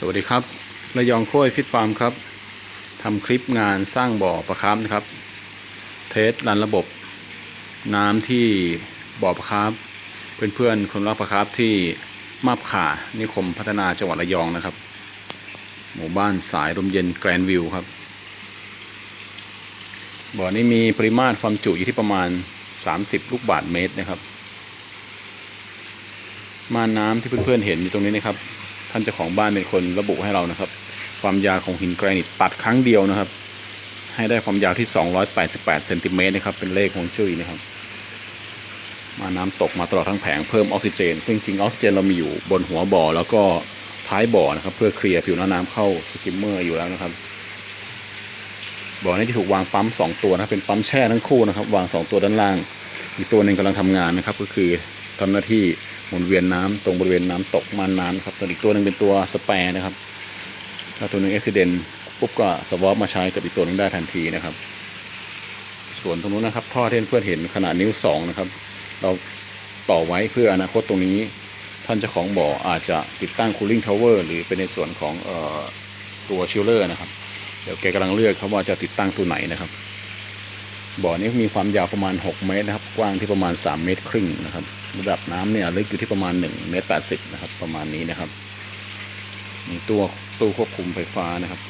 สวัสดีครับระยองโค้ยฟิตฟาร์มครับทำคลิปงานสร้างบ่อปลาคาร์ฟนะครับ เทสรันระบบ น้ำที่บ่อปลาคาร์ฟเพื่อนๆคนรักปลาคาร์ฟที่มาบขานิคมพัฒนาจังหวัดระยองนะครับ หมู่บ้านสายลมเย็นแกรนวิวครับ บ่อนี้มีปริมาตรความจุอยู่ที่ประมาณ 30 ลูกบาทเมตรนะครับม่านน้ำที่เพื่อนๆเห็นอยู่ตรงนี้นะครับ ท่านเจ้าของบ้านเป็นคนระบุให้เรานะครับ ความยาวของหินแกรนิตตัดครั้งเดียวนะครับ ให้ได้ความยาวที่ 288เซนติเมตรนะครับ เป็นเลขของจุ้ยนะครับ มาน้ำตกมาตลอดทั้งแผงเพิ่มออกซิเจน ซึ่งจริงออกซิเจนเรามีอยู่บนหัวบ่อแล้วก็ท้ายบ่อนะครับ เพื่อเคลียร์ผิวน้าน้ำเข้าสกิมเมอร์อยู่แล้วนะครับบ่อนี้ที่ถูกวางปั๊มสองตัวนะเป็นปั๊มแช่ทั้งคู่นะครับ วางสองตัวด้านล่าง อีกตัวหนึ่งกำลังทำงานนะครับ ก็คือทำหน้าที่ หมุนเวียนน้ำตรงบริเวณน้ำตกมานน้ำครับส่วนอีกตัวหนึ่งเป็นตัวสแปรนะครับ ถ้าตัวหนึ่งอุบิเหตุปุ๊บก็สวอปมาใช้กับอีกตัวหนึงได้ทันทีนะครับ ส่วนตรงนู้นนะครับ ท่อที่เพื่อนเห็นขนาดนิ้วสองนะครับ เราต่อไว้เพื่ออนาคตตรงนี้ ท่านเจ้าของบ่ออาจจะติดตั้ง cooling tower หรือเป็นในส่วนของออตัวชิลเลอร์นะครับ เดี๋ยวแกกำลังเลือกครับว่าจะติดตั้งตัวไหนนะครับบ่อนี้มีความยาวประมาณ 6 เมตรนะครับ กว้างที่ประมาณ 3 เมตรครึ่งนะครับ ระดับน้ำเนี่ยลึกอยู่ที่ประมาณ1เมตร80นะครับ ประมาณนี้นะครับ มีตัวตู้ควบคุมไฟฟ้านะครับ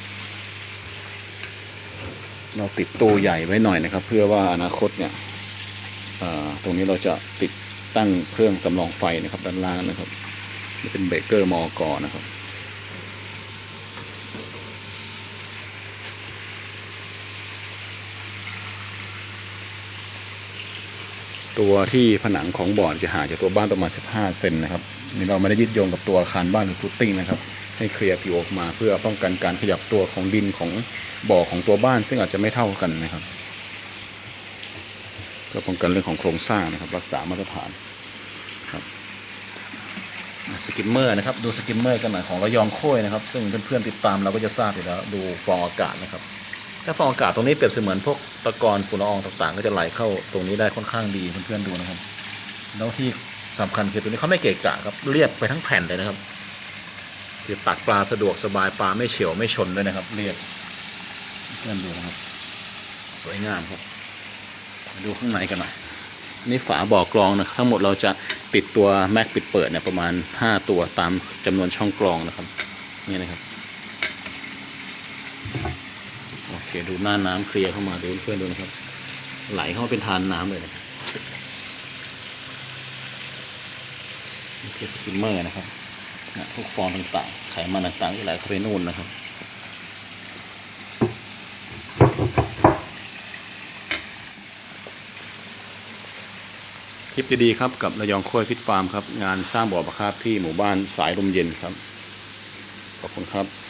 เราติดตู้ใหญ่ไว้หน่อยนะครับ เพื่อว่าอนาคตเนี่ยตรงนี้เราจะติดตั้งเครื่องสำรองไฟนะครับ ด้านล่างนะครับนี่เป็นเบรกเกอร์มอกอนะครับ ตัวที่ผนังของบ่อจะห่างจากตัวบ้านประมาณ 15 เซนนะครับนี่เราไม่ได้ยึดโยงกับตัวอาคารบ้านหรือฟุตติ้งนะครับ ให้เคลียร์ผิวออกมาเพื่อป้องกันการขยับตัวของดินของบ่อของตัวบ้าน ซึ่งอาจจะไม่เท่ากันนะครับเพื่อป้องกันเรื่องของโครงสร้างนะครับ รักษามาตรฐานครับสกิมเมอร์นะครับ ดูสกิมเมอร์กันหน่อยของระยองโค้ยนะครับ ซึ่งเพื่อนๆติดตามเราก็จะทราบอยู่แล้ว ดูฟองอากาศนะครับ ถ้าฟองอากาศตรงนี้เปรียบเสมือนพวกตะกอนฝุ่นละอองต่างๆ ก็จะไหลเข้าตรงนี้ได้ค่อนข้างดีเพื่อนๆดูนะครับแล้วที่สำคัญคือตัวนี้เขาไม่เกะกะครับเรียบไปทั้งแผ่นเลยนะครับคือตักปลาสะดวกสบายปลาไม่เฉียวไม่ชนด้วยนะครับ เรียบเพื่อนดูนะครับ สวยงามครับมาดูข้างในกันหน่อยนี่ฝาบ่อกรองนะครับทั้งหมดเราจะปิดตัวแม็กปิดเปิดเนี่ยประมาณ 5 ตัวตามจำนวนช่องกรองนะครับนี่นะครับ โอเคดูหน้าน้ำเคลียร์เข้ามาดูเพื่อนดูนะครับ ไหลเข้ามาเป็นทานน้ำเลยนะครับนี่คือสกิมเมอร์นะครับพวกฟองต่างๆ ไขมันต่างๆที่ไหลเข้าไปนู่นนะครับคลิปดีๆครับกับระยองโค้ยฟิตฟาร์มครับ งานสร้างบ่อปลาคาร์ฟที่หมู่บ้านสายลมเย็นครับ ขอบคุณครับ